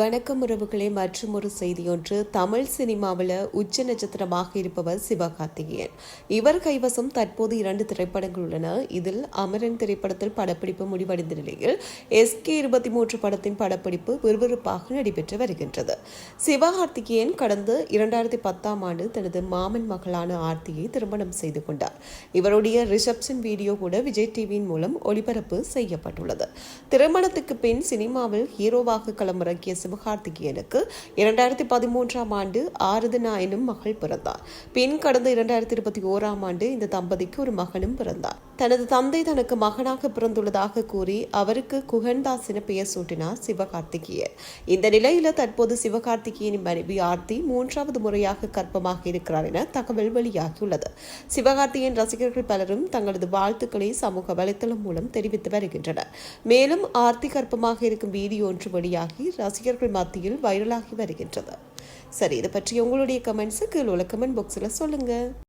வணக்கம் உறவுகளே மற்றும் ஒரு செய்தியொன்று. தமிழ் சினிமாவில் உச்ச நட்சத்திரமாக இருப்பவர் சிவகார்த்திகேயன். இவர் கைவசம் தற்போது இரண்டு திரைப்படங்கள் உள்ளன. இதில் அமரன் திரைப்படத்தில் படப்பிடிப்பு முடிவடைந்த நிலையில் எஸ்கே இருபத்தி மூன்று படத்தின் படப்பிடிப்பு விறுவிறுப்பாக நடைபெற்று வருகின்றது. சிவகார்த்திகேயன் கடந்த இரண்டாயிரத்தி பத்தாம் ஆண்டு தனது மாமன் மகளான ஆர்த்தியை திருமணம் செய்து கொண்டார். இவருடைய ரிசப்ஷன் வீடியோ கூட விஜய் டிவியின் மூலம் ஒளிபரப்பு செய்யப்பட்டுள்ளது. திருமணத்துக்கு பின் சினிமாவில் ஹீரோவாக களமிறக்கிய சிவகார்த்திகேயனுக்கு இரண்டாயிரத்தி பதிமூன்றாம் ஆண்டு ஆறுதனா எனும் மகள் பிறந்தார். பின் கடந்த இரண்டாயிரத்தி இருபத்தி ஓராம் ஆண்டு இந்த தம்பதிக்கு ஒரு மகனும் பிறந்தார். தனது தந்தை தனக்கு மகனாக பிறந்துள்ளதாக கூறி அவருக்கு குகன்தாஸ் என பெயர் சூட்டினார் சிவகார்த்திகேயன். இந்த நிலையில தற்போது சிவகார்த்திகேயனின் மனைவி ஆர்த்தி மூன்றாவது முறையாக கற்பமாக இருக்கிறார் என தகவல் வெளியாகியுள்ளது. சிவகார்த்திகேயன் ரசிகர்கள் பலரும் தங்களது வாழ்த்துக்களை சமூக வலைத்தளம் மூலம் தெரிவித்து வருகின்றனர். மேலும் ஆர்த்தி கற்பமாக இருக்கும் வீடியோ ஒன்று வெளியாகி ரசிகர் ரசிகர்கள் மத்தியில் வைரலாகி வருகின்றது. சரி இதை பற்றி உங்களுடைய கமெண்ட்ஸை கீழே உள்ள கமெண்ட் பாக்ஸில் சொல்லுங்க.